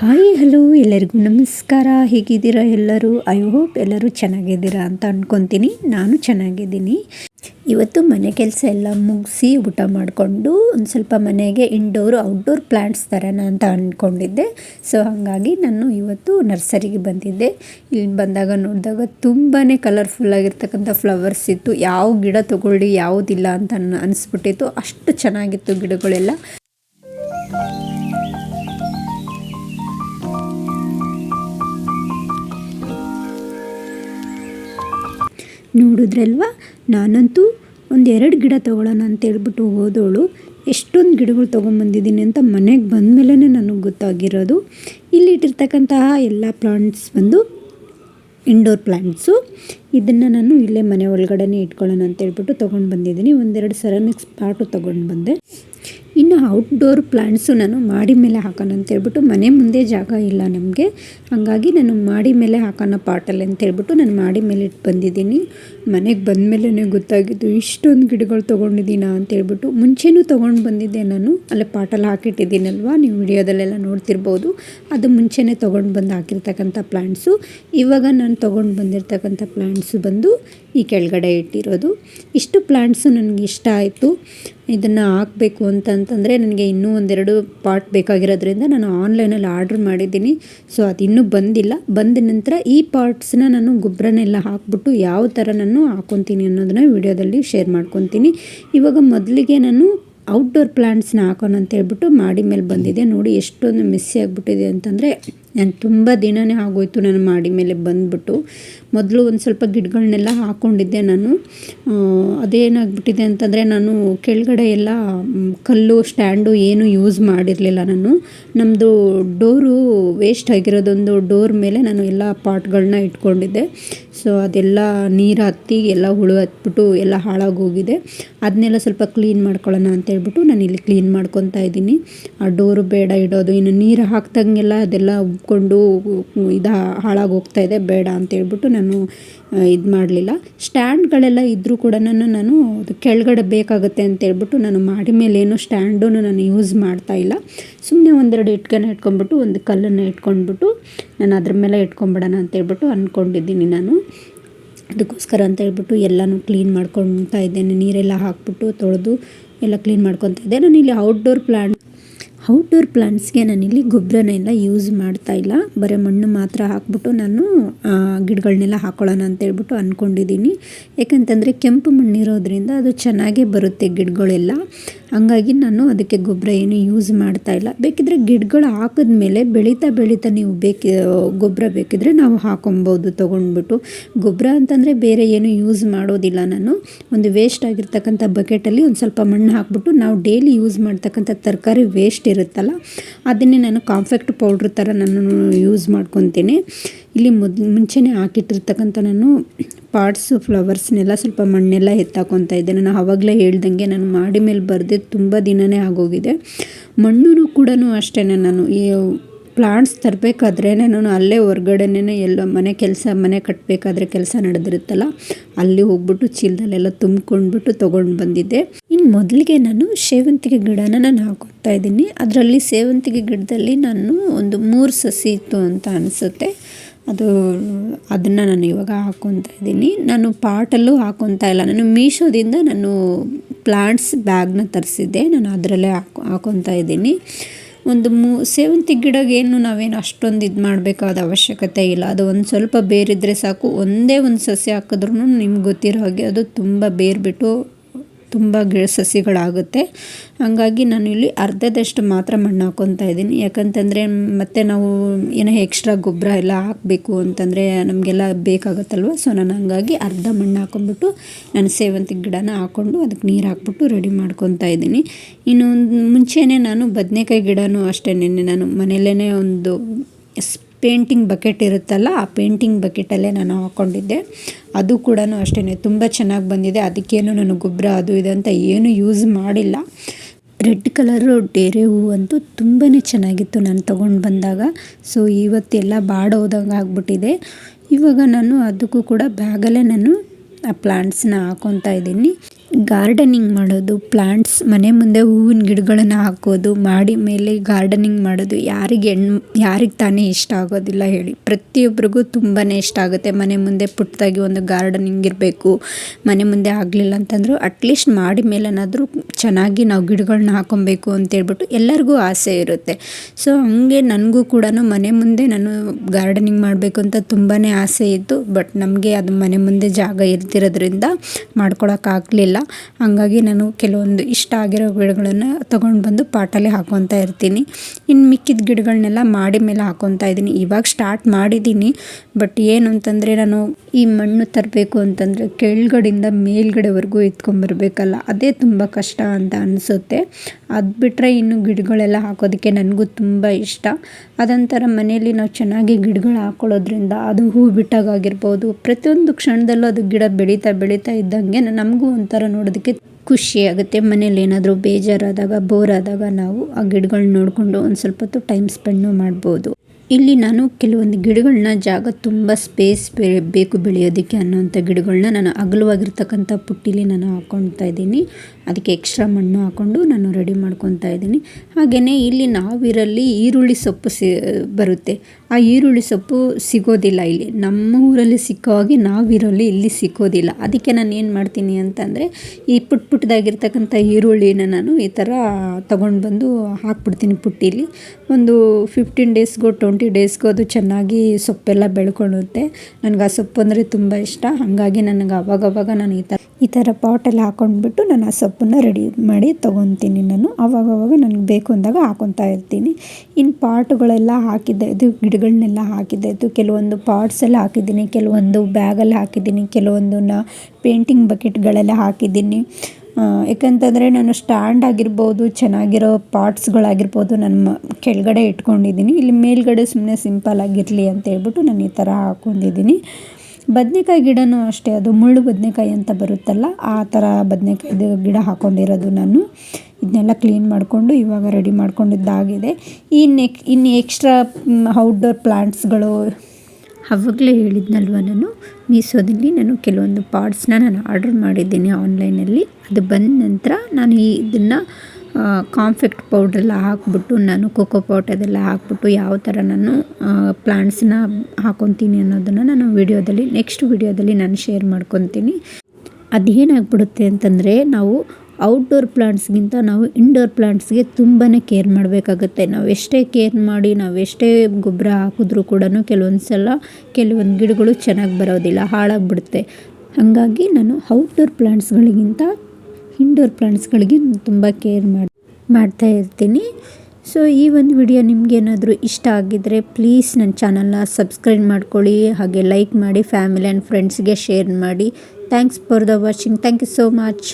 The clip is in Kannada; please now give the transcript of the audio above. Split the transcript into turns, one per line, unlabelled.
ಹಾಯ್, ಹಲೋ, ಎಲ್ಲರಿಗೂ ನಮಸ್ಕಾರ. ಹೇಗಿದ್ದೀರಾ ಎಲ್ಲರೂ? ಐ ಹೋಪ್ ಎಲ್ಲರೂ ಚೆನ್ನಾಗಿದ್ದೀರಾ ಅಂತ ಅಂದ್ಕೊತೀನಿ ನಾನು ಚೆನ್ನಾಗಿದ್ದೀನಿ. ಇವತ್ತು ಮನೆ ಕೆಲಸ ಎಲ್ಲ ಮುಗಿಸಿ ಊಟ ಮಾಡಿಕೊಂಡು ಒಂದು ಸ್ವಲ್ಪ ಮನೆಗೆ ಇಂಡೋರ್ ಔಟ್ಡೋರ್ ಪ್ಲ್ಯಾಂಟ್ಸ್ ತರೋಣ ಅಂತ ಅಂದ್ಕೊಂಡಿದ್ದೆ ಸೊ ಹಾಗಾಗಿ ನಾನು ಇವತ್ತು ನರ್ಸರಿಗೆ ಬಂದಿದ್ದೆ. ಇಲ್ಲಿ ಬಂದಾಗ ನೋಡಿದಾಗ ತುಂಬಾ ಕಲರ್ಫುಲ್ಲಾಗಿರ್ತಕ್ಕಂಥ ಫ್ಲವರ್ಸ್ ಇತ್ತು. ಯಾವ ಗಿಡ ತೊಗೊಳ್ಳಿ, ಯಾವುದಿಲ್ಲ ಅಂತ ಅನಿಸ್ಬಿಟ್ಟಿತ್ತು. ಅಷ್ಟು ಚೆನ್ನಾಗಿತ್ತು ಗಿಡಗಳೆಲ್ಲ. ನೋಡಿದ್ರಲ್ವ? ನಾನಂತೂ ಒಂದು ಎರಡು ಗಿಡ ತೊಗೊಳ್ಳೋಣ ಅಂತೇಳ್ಬಿಟ್ಟು ಹೋದವಳು ಎಷ್ಟೊಂದು ಗಿಡಗಳು ತೊಗೊಂಬಂದಿದ್ದೀನಿ ಅಂತ ಮನೆಗೆ ಬಂದ ಮೇಲೇ ನನಗೆ ಗೊತ್ತಾಗಿರೋದು. ಇಲ್ಲಿ ಇಟ್ಟಿರ್ತಕ್ಕಂತಹ ಎಲ್ಲ ಪ್ಲಾಂಟ್ಸ್ ಬಂದು ಇಂಡೋರ್ ಪ್ಲ್ಯಾಂಟ್ಸು ಇದನ್ನು ನಾನು ಇಲ್ಲೇ ಮನೆ ಒಳಗಡೆನೇ ಇಟ್ಕೊಳ್ಳೋಣ ಅಂತೇಳ್ಬಿಟ್ಟು ತೊಗೊಂಡು ಬಂದಿದ್ದೀನಿ. ಒಂದೆರಡು ಸೆರಾಮಿಕ್ಸ್ ಪಾಟು ತೊಗೊಂಡು ಬಂದೆ. ಇನ್ನು ಔಟ್ಡೋರ್ ಪ್ಲ್ಯಾಂಟ್ಸು ನಾನು ಮಾಡಿ ಮೇಲೆ ಹಾಕೋಣ ಅಂತೇಳ್ಬಿಟ್ಟು ಮನೆ ಮುಂದೆ ಜಾಗ ಇಲ್ಲ ನಮಗೆ. ಹಾಗಾಗಿ ನಾನು ಮಾಡಿ ಮೇಲೆ ಹಾಕೋಣ ಪಾಟಲ್ಲಿ ಅಂತೇಳ್ಬಿಟ್ಟು ನಾನು ಮಾಡಿ ಮೇಲೆ ಇಟ್ಟು ಬಂದಿದ್ದೀನಿ. ಮನೆಗೆ ಬಂದ ಮೇಲೆ ಗೊತ್ತಾಗಿದ್ದು ಇಷ್ಟೊಂದು ಗಿಡಗಳು ತೊಗೊಂಡಿದ್ದೀನ ಅಂತೇಳ್ಬಿಟ್ಟು ಮುಂಚೆನೂ ತೊಗೊಂಡು ಬಂದಿದ್ದೆ ನಾನು. ಅಲ್ಲೇ ಪಾಟಲ್ಲಿ ಹಾಕಿಟ್ಟಿದ್ದೀನಲ್ವ? ನೀವು ವಿಡಿಯೋದಲ್ಲೆಲ್ಲ ನೋಡ್ತಿರ್ಬೋದು. ಅದು ಮುಂಚೆನೇ ತೊಗೊಂಡು ಬಂದು ಹಾಕಿರ್ತಕ್ಕಂಥ ಪ್ಲ್ಯಾಂಟ್ಸು ಇವಾಗ ನಾನು ತೊಗೊಂಡು ಬಂದಿರ್ತಕ್ಕಂಥ ಪ್ಲ್ಯಾಂಟ್ಸು ಬಂದು ಈ ಕೆಳಗಡೆ ಇಟ್ಟಿರೋದು. ಇಷ್ಟು ಪ್ಲ್ಯಾಂಟ್ಸು ನನಗೆ ಇಷ್ಟ ಆಯಿತು. ಇದನ್ನು ಹಾಕಬೇಕು ಅಂತಂತಂದರೆ ನನಗೆ ಇನ್ನೂ ಒಂದೆರಡು ಪಾರ್ಟ್ ಬೇಕಾಗಿರೋದ್ರಿಂದ ನಾನು ಆನ್ಲೈನಲ್ಲಿ ಆರ್ಡ್ರ್ ಮಾಡಿದ್ದೀನಿ. ಸೊ ಅದು ಇನ್ನೂ ಬಂದಿಲ್ಲ. ಬಂದ ನಂತರ ಈ ಪಾರ್ಟ್ಸ್ನ ನಾನು ಗೊಬ್ಬರನೆಲ್ಲ ಹಾಕ್ಬಿಟ್ಟು ಯಾವ ಥರ ನಾನು ಹಾಕೊತೀನಿ ಅನ್ನೋದನ್ನ ವಿಡಿಯೋದಲ್ಲಿ ಶೇರ್ ಮಾಡ್ಕೊತೀನಿ. ಇವಾಗ ಮೊದಲಿಗೆ ನಾನು ಔಟ್ಡೋರ್ ಪ್ಲ್ಯಾಂಟ್ಸ್ನ ಹಾಕೋಣ ಅಂತ ಹೇಳ್ಬಿಟ್ಟು ಮಾಡಿ ಮೇಲೆ ಬಂದಿದೆ ನೋಡಿ, ಎಷ್ಟೊಂದು ಮಿಸ್ಸಿ ಆಗಿಬಿಟ್ಟಿದೆ ಅಂತಂದರೆ ನಾನು ತುಂಬ ದಿನವೇ ಆಗೋಯ್ತು ನಾನು ಮಾಡಿ ಮೇಲೆ ಬಂದುಬಿಟ್ಟು. ಮೊದಲು ಒಂದು ಸ್ವಲ್ಪ ಗಿಡಗಳನ್ನೆಲ್ಲ ಹಾಕ್ಕೊಂಡಿದ್ದೆ ನಾನು. ಅದೇನಾಗ್ಬಿಟ್ಟಿದೆ ಅಂತಂದರೆ ನಾನು ಕೆಳಗಡೆ ಎಲ್ಲ ಕಲ್ಲು, ಸ್ಟ್ಯಾಂಡು ಏನು ಯೂಸ್ ಮಾಡಿರಲಿಲ್ಲ ನಾನು. ನಮ್ಮದು ಡೋರು ವೇಸ್ಟ್ ಆಗಿರೋದೊಂದು ಡೋರ್ ಮೇಲೆ ನಾನು ಎಲ್ಲ ಪಾಟ್ಗಳನ್ನ ಇಟ್ಕೊಂಡಿದ್ದೆ. ಸೊ ಅದೆಲ್ಲ ನೀರು ಹತ್ತಿ ಎಲ್ಲ ಹುಳು ಹತ್ಬಿಟ್ಟು ಎಲ್ಲ ಹಾಳಾಗೋಗಿದೆ ಅದನ್ನೆಲ್ಲ ಸ್ವಲ್ಪ ಕ್ಲೀನ್ ಮಾಡ್ಕೊಳ್ಳೋಣ ಅಂತ ಹೇಳ್ಬಿಟ್ಟು ನಾನು ಇಲ್ಲಿ ಕ್ಲೀನ್ ಮಾಡ್ಕೊತಾ ಇದ್ದೀನಿ. ಆ ಡೋರು ಬೇಡ ಇಡೋದು, ಇನ್ನು ನೀರು ಹಾಕ್ದಂಗೆಲ್ಲ ಅದೆಲ್ಲ ಉಬ್ಕೊಂಡು ಇದು ಹಾಳಾಗೋಗ್ತಾ ಇದೆ, ಬೇಡ ಅಂತೇಳ್ಬಿಟ್ಟು ನಾನು ಇದು ಮಾಡಲಿಲ್ಲ. ಸ್ಟ್ಯಾಂಡ್ಗಳೆಲ್ಲ ಇದ್ದರೂ ಕೂಡ ನಾನು ಕೆಳಗಡೆ ಬೇಕಾಗುತ್ತೆ ಅಂತ ಹೇಳ್ಬಿಟ್ಟು ನಾನು ಮಾಡಿ ಮೇಲೆ ಏನು ಸ್ಟ್ಯಾಂಡು ನಾನು ಯೂಸ್ ಮಾಡ್ತಾ ಇಲ್ಲ. ಸುಮ್ಮನೆ ಒಂದೆರಡು ಇಟ್ಕನ ಇಟ್ಕೊಂಡ್ಬಿಟ್ಟು ಒಂದು ಕಲ್ಲನ್ನು ಇಟ್ಕೊಂಡ್ಬಿಟ್ಟು ನಾನು ಅದ್ರ ಮೇಲೆ ಇಟ್ಕೊಂಬಿಡೋಣ ಅಂತೇಳ್ಬಿಟ್ಟು ಅಂದ್ಕೊಂಡಿದ್ದೀನಿ ನಾನು. ಅದಕ್ಕೋಸ್ಕರ ಅಂತ ಹೇಳ್ಬಿಟ್ಟು ಎಲ್ಲನೂ ಕ್ಲೀನ್ ಮಾಡ್ಕೊತಾ ಇದ್ದೇನೆ. ನೀರೆಲ್ಲ ಹಾಕ್ಬಿಟ್ಟು ತೊಳೆದು ಎಲ್ಲ ಕ್ಲೀನ್ ಮಾಡ್ಕೊತಾ ಇದ್ದೆ. ನಾನು ಇಲ್ಲಿ ಔಟ್ಡೋರ್ ಪ್ಲ್ಯಾಂಟ್ ಔಟ್ಡೋರ್ ಪ್ಲಾಂಟ್ಸ್ಗೆ ನಾನಿಲ್ಲಿ ಗೊಬ್ಬರನೆಲ್ಲ ಯೂಸ್ ಮಾಡ್ತಾ ಇಲ್ಲ. ಬರೀ ಮಣ್ಣು ಮಾತ್ರ ಹಾಕ್ಬಿಟ್ಟು ನಾನು ಗಿಡಗಳನ್ನೆಲ್ಲ ಹಾಕೊಳ್ಳೋಣ ಅಂತೇಳ್ಬಿಟ್ಟು ಅಂದ್ಕೊಂಡಿದ್ದೀನಿ ಯಾಕಂತಂದರೆ ಕೆಂಪು ಮಣ್ಣಿರೋದ್ರಿಂದ ಅದು ಚೆನ್ನಾಗೇ ಬರುತ್ತೆ ಗಿಡಗಳೆಲ್ಲ. ಹಂಗಾಗಿ ನಾನು ಅದಕ್ಕೆ ಗೊಬ್ಬರ ಏನು ಯೂಸ್ ಮಾಡ್ತಾ ಇಲ್ಲ. ಬೇಕಿದ್ರೆ ಗಿಡಗಳು ಹಾಕಿದ್ಮೇಲೆ ಬೆಳೀತಾ ಬೆಳೀತಾ ನೀವು ಬೇಕಿ, ಗೊಬ್ಬರ ಬೇಕಿದ್ರೆ ನಾವು ಹಾಕೊಬೋದು, ತೊಗೊಂಡ್ಬಿಟ್ಟು. ಗೊಬ್ಬರ ಅಂತಂದರೆ ಬೇರೆ ಏನು ಯೂಸ್ ಮಾಡೋದಿಲ್ಲ ನಾನು. ಒಂದು ವೇಸ್ಟ್ ಆಗಿರ್ತಕ್ಕಂಥ ಬಕೆಟಲ್ಲಿ ಒಂದು ಸ್ವಲ್ಪ ಮಣ್ಣು ಹಾಕ್ಬಿಟ್ಟು ನಾವು ಡೈಲಿ ಯೂಸ್ ಮಾಡ್ತಕ್ಕಂಥ ತರಕಾರಿ ವೇಸ್ಟ್ ಇರುತ್ತಲ್ಲ, ಅದನ್ನೇ ನಾನು ಕಾಂಫೆಕ್ಟ್ ಪೌಡ್ರ್ ಥರ ನಾನು ಯೂಸ್ ಮಾಡ್ಕೊತೀನಿ. ಇಲ್ಲಿ ಮೊದ್, ಮುಂಚೆನೇ ಹಾಕಿಟ್ಟಿರ್ತಕ್ಕಂಥ ನಾನು ಪಾರ್ಟ್ಸು ಫ್ಲವರ್ಸ್ನೆಲ್ಲ ಸ್ವಲ್ಪ ಮಣ್ಣೆಲ್ಲ ಎತ್ತಾಕೊತಾ ಇದ್ದೆ ನಾನು ಆವಾಗಲೇ ಹೇಳ್ದಂಗೆ ನಾನು ಮಾಡಿ ಮೇಲೆ ಬರೆದೆ ತುಂಬ ದಿನವೇ ಆಗೋಗಿದೆ. ಮಣ್ಣು ಕೂಡ ಅಷ್ಟೇ ನಾನು ಈ ಪ್ಲಾಂಟ್ಸ್ ತರಬೇಕಾದ್ರೆ ನಾನು ಅಲ್ಲೇ ಹೊರ್ಗಡೆನೇ ಎಲ್ಲ ಮನೆ ಕೆಲಸ, ಮನೆ ಕಟ್ಟಬೇಕಾದ್ರೆ ಕೆಲಸ ನಡೆದಿರುತ್ತಲ್ಲ, ಅಲ್ಲಿ ಹೋಗ್ಬಿಟ್ಟು ಚೀಲದಲ್ಲೆಲ್ಲ ತುಂಬ್ಕೊಂಡ್ಬಿಟ್ಟು ತೊಗೊಂಡು ಬಂದಿದ್ದೆ. ಇನ್ನು ಮೊದಲಿಗೆ ನಾನು ಸೇವಂತಿಗೆ ಗಿಡನ ನಾನು ಹಾಕೋತಾ ಇದ್ದೀನಿ. ಅದರಲ್ಲಿ ಸೇವಂತಿಗೆ ಗಿಡದಲ್ಲಿ ನಾನು ಒಂದು ಮೂರು ಸಸಿ ಇತ್ತು ಅಂತ ಅನಿಸುತ್ತೆ. ಅದು, ಅದನ್ನು ನಾನು ಇವಾಗ ಹಾಕ್ಕೊತಾ ಇದ್ದೀನಿ. ನಾನು ಪಾಟಲ್ಲೂ ಹಾಕ್ಕೊತಾ ಇಲ್ಲ. ನಾನು ಮೀಶೋದಿಂದ ನಾನು ಪ್ಲಾಂಟ್ಸ್ ಬ್ಯಾಗ್ನ ತರಿಸಿದ್ದೆ. ನಾನು ಅದರಲ್ಲೇ ಹಾಕೊ ಹಾಕ್ಕೊತಾ ಇದ್ದೀನಿ. ಒಂದು ಮೂ, ಸೇವಂತಿ ಗಿಡಗೇನು ನಾವೇನು ಅಷ್ಟೊಂದು ಇದು ಮಾಡಬೇಕಾದ ಅವಶ್ಯಕತೆ ಇಲ್ಲ. ಅದು ಒಂದು ಸ್ವಲ್ಪ ಬೇರಿದ್ದರೆ ಸಾಕು. ಒಂದೇ ಒಂದು ಸಸಿ ಹಾಕಿದ್ರೂ ನಿಮ್ಗೆ ಗೊತ್ತಿರೋ ಹಾಗೆ ಅದು ತುಂಬ ಬೇರು ಬಿಟ್ಟು ತುಂಬ ಗಿಡ ಸಸಿಗಳಾಗುತ್ತೆ. ಹಾಗಾಗಿ ನಾನು ಇಲ್ಲಿ ಅರ್ಧದಷ್ಟು ಮಾತ್ರ ಮಣ್ಣು ಹಾಕ್ಕೊತಾ ಇದ್ದೀನಿ. ಯಾಕಂತಂದರೆ ಮತ್ತೆ ನಾವು ಏನೋ ಎಕ್ಸ್ಟ್ರಾ ಗೊಬ್ಬರ ಎಲ್ಲ ಹಾಕಬೇಕು ಅಂತಂದರೆ ನಮಗೆಲ್ಲ ಬೇಕಾಗುತ್ತಲ್ವ? ಸೊ ನಾನು ಹಂಗಾಗಿ ಅರ್ಧ ಮಣ್ಣು ಹಾಕ್ಕೊಂಬಿಟ್ಟು ನಾನು ಸೇವಂತಿಗೆ ಗಿಡನ ಹಾಕ್ಕೊಂಡು ಅದಕ್ಕೆ ನೀರು ಹಾಕ್ಬಿಟ್ಟು ರೆಡಿ ಮಾಡ್ಕೊತಾ ಇದ್ದೀನಿ. ಇನ್ನೊಂದು ಮುಂಚೆನೇ ನಾನು ಬದನೆಕಾಯಿ ಗಿಡನೂ ಅಷ್ಟೇ ನಾನು ಮನೆಯಲ್ಲೇ ಒಂದು ಪೇಂಟಿಂಗ್ ಬಕೆಟ್ ಇರುತ್ತಲ್ಲ, ಆ ಪೇಂಟಿಂಗ್ ಬಕೆಟಲ್ಲೇ ನಾನು ಹಾಕ್ಕೊಂಡಿದ್ದೆ ಅದು ಕೂಡ ಅಷ್ಟೇ ತುಂಬ ಚೆನ್ನಾಗಿ ಬಂದಿದೆ. ಅದಕ್ಕೇನು ನಾನು ಗೊಬ್ಬರ, ಅದು ಇದು ಅಂತ ಏನು ಯೂಸ್ ಮಾಡಿಲ್ಲ. ರೆಡ್ ಕಲರು ಡೇರೆ ಹೂವಂತೂ ತುಂಬಾ ಚೆನ್ನಾಗಿತ್ತು ನಾನು ತೊಗೊಂಡು ಬಂದಾಗ. ಸೊ ಇವತ್ತೆಲ್ಲ ಬಾಡೋದಂಗೆ ಆಗಿಬಿಟ್ಟಿದೆ. ಇವಾಗ ನಾನು ಅದಕ್ಕೂ ಕೂಡ ಬ್ಯಾಗಲ್ಲೇ ನಾನು ಆ ಪ್ಲಾಂಟ್ಸ್ನ ಹಾಕೊತಾ ಇದ್ದೀನಿ. ಗಾರ್ಡನಿಂಗ್ ಮಾಡೋದು, ಪ್ಲಾಂಟ್ಸ್, ಮನೆ ಮುಂದೆ ಹೂವಿನ ಗಿಡಗಳನ್ನು ಹಾಕೋದು, ಮಾಡಿ ಮೇಲೆ ಗಾರ್ಡನಿಂಗ್ ಮಾಡೋದು, ಯಾರಿಗೆ ಹೆಣ್ಣು ಯಾರಿಗೆ ತಾನೇ ಇಷ್ಟ ಆಗೋದಿಲ್ಲ ಹೇಳಿ. ಪ್ರತಿಯೊಬ್ಬರಿಗೂ ತುಂಬಾ ಇಷ್ಟ ಆಗುತ್ತೆ. ಮನೆ ಮುಂದೆ ಪುಟ್ಟದಾಗಿ ಒಂದು ಗಾರ್ಡನಿಂಗ್ ಇರಬೇಕು. ಮನೆ ಮುಂದೆ ಆಗಲಿಲ್ಲ ಅಂತಂದರೂ ಅಟ್ಲೀಸ್ಟ್ ಮಾಡಿ ಮೇಲೇನಾದರೂ ಚೆನ್ನಾಗಿ ನಾವು ಗಿಡಗಳನ್ನ ಹಾಕೊಬೇಕು ಅಂತೇಳ್ಬಿಟ್ಟು ಎಲ್ಲರಿಗೂ ಆಸೆ ಇರುತ್ತೆ. ಸೊ ಹಂಗೆ ನನಗೂ ಕೂಡ ಮನೆ ಮುಂದೆ ನಾನು ಗಾರ್ಡನಿಂಗ್ ಮಾಡಬೇಕು ಅಂತ ತುಂಬಾ ಆಸೆ ಇತ್ತು. ಬಟ್ ನಮಗೆ ಅದು ಮನೆ ಮುಂದೆ ಜಾಗ ಇರ್ತಿರೋದ್ರಿಂದ ಮಾಡ್ಕೊಳಕ್ಕಾಗಲಿಲ್ಲ ಹಾಗಾಗಿ ನಾನು ಕೆಲವೊಂದು ಇಷ್ಟ ಆಗಿರೋ ಗಿಡಗಳನ್ನು ತೊಗೊಂಡು ಬಂದು ಪಾಟಲ್ಲಿ ಹಾಕೊತಾ ಇರ್ತೀನಿ. ಇನ್ನು ಮಿಕ್ಕಿದ ಗಿಡಗಳನ್ನೆಲ್ಲ ಮಾಡಿ ಮೇಲೆ ಹಾಕೊತಾ ಇದ್ದೀನಿ. ಇವಾಗ ಸ್ಟಾರ್ಟ್ ಮಾಡಿದ್ದೀನಿ. ಬಟ್ ಏನು ಅಂತಂದರೆ ನಾನು ಈ ಮಣ್ಣು ತರಬೇಕು ಅಂತಂದರೆ ಕೆಳಗಡೆಯಿಂದ ಮೇಲ್ಗಡೆವರೆಗೂ ಎತ್ಕೊಂಬರ್ಬೇಕಲ್ಲ ಅದೇ ತುಂಬ ಕಷ್ಟ ಅಂತ ಅನಿಸುತ್ತೆ. ಅದು ಬಿಟ್ಟರೆ ಇನ್ನು ಗಿಡಗಳೆಲ್ಲ ಹಾಕೋದಕ್ಕೆ ನನಗೂ ತುಂಬ ಇಷ್ಟ. ಅದೊಂಥರ ಮನೆಯಲ್ಲಿ ನಾವು ಚೆನ್ನಾಗಿ ಗಿಡಗಳು ಹಾಕೊಳ್ಳೋದ್ರಿಂದ ಅದು ಹೂ ಬಿಟ್ಟಾಗಿರ್ಬೋದು ಪ್ರತಿಯೊಂದು ಕ್ಷಣದಲ್ಲೂ ಅದು ಗಿಡ ಬೆಳೀತಾ ಬೆಳೀತಾ ಇದ್ದಂಗೆ ನಮಗೂ ಒಂಥರ ನೋಡೋದಕ್ಕೆ ಖುಷಿ ಆಗುತ್ತೆ. ಮನೇಲಿ ಏನಾದರೂ ಬೇಜಾರಾದಾಗ ಬೋರ್ ಆದಾಗ ನಾವು ಆ ಗಿಡಗಳ್ನ ನೋಡಿಕೊಂಡು ಒಂದು ಸ್ವಲ್ಪ ಹೊತ್ತು ಟೈಮ್ ಸ್ಪೆಂಡು ಮಾಡ್ಬೋದು. ಇಲ್ಲಿ ನಾನು ಕೆಲವೊಂದು ಗಿಡಗಳನ್ನ ಜಾಗ ತುಂಬ ಸ್ಪೇಸ್ ಬೇಕು ಬೆಳೆಯೋದಕ್ಕೆ ಅನ್ನೋವಂಥ ಗಿಡಗಳನ್ನ ನಾನು ಅಗಲವಾಗಿರ್ತಕ್ಕಂಥ ಪುಟ್ಟಿಲಿ ನಾನು ಹಾಕ್ಕೊಳ್ತಾ ಇದ್ದೀನಿ. ಅದಕ್ಕೆ ಎಕ್ಸ್ಟ್ರಾ ಮಣ್ಣು ಹಾಕ್ಕೊಂಡು ನಾನು ರೆಡಿ ಮಾಡ್ಕೊತಾ ಇದ್ದೀನಿ. ಹಾಗೆಯೇ ಇಲ್ಲಿ ನಾವಿರಲ್ಲಿ ಈರುಳ್ಳಿ ಸೊಪ್ಪು ಸಿ, ಬರುತ್ತೆ. ಆ ಈರುಳ್ಳಿ ಸೊಪ್ಪು ಸಿಗೋದಿಲ್ಲ ಇಲ್ಲಿ. ನಮ್ಮ ಊರಲ್ಲಿ ಸಿಕ್ಕೋ ಹಾಗೆ ನಾವಿರಲ್ಲಿ ಇಲ್ಲಿ ಸಿಕ್ಕೋದಿಲ್ಲ ಅದಕ್ಕೆ ನಾನು ಏನು ಮಾಡ್ತೀನಿ ಅಂತಂದರೆ ಈ ಪುಟ್ ಪುಟ್ಟದಾಗಿರ್ತಕ್ಕಂಥ ಈರುಳ್ಳಿನ ನಾನು ಈ ಥರ ತೊಗೊಂಡು ಬಂದು ಹಾಕ್ಬಿಡ್ತೀನಿ ಪುಟ್ಟಿಲಿ. ಒಂದು ಫಿಫ್ಟೀನ್ ಡೇಸ್ಗೋ ಟ್ವೆಂಟಿ ಡೇಸ್ಗೋ ಅದು ಚೆನ್ನಾಗಿ ಸೊಪ್ಪೆಲ್ಲ ಬೆಳ್ಕೊಳ್ಳುತ್ತೆ. ನನಗೆ ಆ ಸೊಪ್ಪು ಅಂದರೆ ತುಂಬ ಇಷ್ಟ. ಹಾಗಾಗಿ ನನಗೆ ಅವಾಗವಾಗ ನಾನು ಈ ಥರ ಈ ಥರ ಪಾಟಲ್ಲಿ ಹಾಕೊಂಡ್ಬಿಟ್ಟು ನಾನು ಆ ಸೊಪ್ಪನ್ನು ರೆಡಿ ಮಾಡಿ ತೊಗೊತೀನಿ ನಾನು. ಅವಾಗವಾಗ ನನಗೆ ಬೇಕು ಅಂದಾಗ ಹಾಕೊತಾ ಇರ್ತೀನಿ. ಇನ್ನು ಪಾಟ್ಗಳೆಲ್ಲ ಹಾಕಿದ್ದೆ, ಇದು ಗಿಡಗಳನ್ನೆಲ್ಲ ಹಾಕಿದ್ದೆ. ಇದು ಕೆಲವೊಂದು ಪಾಟ್ಸೆಲ್ಲ ಹಾಕಿದ್ದೀನಿ, ಕೆಲವೊಂದು ಬ್ಯಾಗಲ್ಲಿ ಹಾಕಿದ್ದೀನಿ, ಕೆಲವೊಂದನ್ನ ಪೇಂಟಿಂಗ್ ಬಕೆಟ್ಗಳೆಲ್ಲ ಹಾಕಿದ್ದೀನಿ. ಯಾಕಂತಂದರೆ ನಾನು ಸ್ಟ್ಯಾಂಡ್ ಆಗಿರ್ಬೋದು, ಚೆನ್ನಾಗಿರೋ ಪಾರ್ಟ್ಸ್ಗಳಾಗಿರ್ಬೋದು ನನ್ನ ಕೆಳಗಡೆ ಇಟ್ಕೊಂಡಿದ್ದೀನಿ. ಇಲ್ಲಿ ಮೇಲ್ಗಡೆ ಸುಮ್ಮನೆ ಸಿಂಪಲ್ ಆಗಿರಲಿ ಅಂತ ಹೇಳ್ಬಿಟ್ಟು ನಾನು ಈ ಥರ ಹಾಕ್ಕೊಂಡಿದ್ದೀನಿ ಬದನೇಕಾಯಿ ಗಿಡನೂ ಅಷ್ಟೇ, ಅದು ಮುಳ್ಳು ಬದನೇಕಾಯಿ ಅಂತ ಬರುತ್ತಲ್ಲ, ಆ ಥರ ಬದನೇಕಾಯ್ದು ಗಿಡ ಹಾಕ್ಕೊಂಡಿರೋದು ನಾನು. ಇದನ್ನೆಲ್ಲ ಕ್ಲೀನ್ ಮಾಡಿಕೊಂಡು ಇವಾಗ ರೆಡಿ ಮಾಡ್ಕೊಂಡಿದ್ದಾಗಿದೆ. ಈ ನೆಕ್, ಇನ್ನು ಎಕ್ಸ್ಟ್ರಾ ಔಟ್ಡೋರ್ ಪ್ಲಾಂಟ್ಸ್ಗಳು ಆವಾಗಲೇ ಹೇಳಿದ್ನಲ್ವ ನಾನು? ಮೀಸೋದಲ್ಲಿ ನಾನು ಕೆಲವೊಂದು ಪಾರ್ಟ್ಸ್ನ ನಾನು ಆರ್ಡ್ರ್ ಮಾಡಿದ್ದೀನಿ ಆನ್ಲೈನಲ್ಲಿ. ಅದು ಬಂದ ನಂತರ ನಾನು ಈ ಇದನ್ನು ಕಾಂಫೆಕ್ಟ್ ಪೌಡ್ರೆಲ್ಲ ಹಾಕ್ಬಿಟ್ಟು, ನಾನು ಕೋಕೋ ಪೌಟ್ ಅದೆಲ್ಲ ಹಾಕ್ಬಿಟ್ಟು ಯಾವ ಥರ ನಾನು ಪ್ಲ್ಯಾಂಟ್ಸನ್ನ ಹಾಕೊತೀನಿ ಅನ್ನೋದನ್ನು ನಾನು ವಿಡಿಯೋದಲ್ಲಿ, ನೆಕ್ಸ್ಟ್ ವಿಡಿಯೋದಲ್ಲಿ ನಾನು ಶೇರ್ ಮಾಡ್ಕೊತೀನಿ. ಅದೇನಾಗ್ಬಿಡುತ್ತೆ ಅಂತಂದರೆ, ನಾವು ಔಟ್ಡೋರ್ ಪ್ಲಾಂಟ್ಸ್ಗಿಂತ ನಾವು ಇಂಡೋರ್ ಪ್ಲಾಂಟ್ಸ್ಗೆ ತುಂಬಾ ಕೇರ್ ಮಾಡಬೇಕಾಗತ್ತೆ. ನಾವು ಕೇರ್ ಮಾಡಿ, ನಾವು ಗೊಬ್ಬರ ಹಾಕಿದ್ರೂ ಕೂಡ ಕೆಲವೊಂದು ಸಲ ಕೆಲವೊಂದು ಗಿಡಗಳು ಚೆನ್ನಾಗಿ ಬರೋದಿಲ್ಲ, ಹಾಳಾಗಿಬಿಡುತ್ತೆ. ಹಾಗಾಗಿ ನಾನು ಔಟ್ಡೋರ್ ಪ್ಲಾಂಟ್ಸ್ಗಳಿಗಿಂತ ಇಂಡೋರ್ ಪ್ಲಾಂಟ್ಸ್ಗಳಿಗೆ ತುಂಬ ಕೇರ್ ಮಾಡಿ, ಮಾಡ್ತಾ ಇರ್ತೀನಿ. ಸೊ ಈ ಒಂದು ವಿಡಿಯೋ ನಿಮಗೇನಾದರೂ ಇಷ್ಟ ಆಗಿದ್ದರೆ ಪ್ಲೀಸ್ ನನ್ನ ಚಾನಲ್ನ ಸಬ್ಸ್ಕ್ರೈಬ್ ಮಾಡ್ಕೊಳ್ಳಿ, ಹಾಗೆ ಲೈಕ್ ಮಾಡಿ ಫ್ಯಾಮಿಲಿ ಆ್ಯಂಡ್ ಫ್ರೆಂಡ್ಸ್ಗೆ ಶೇರ್ ಮಾಡಿ. Thanks for the watching thank you so much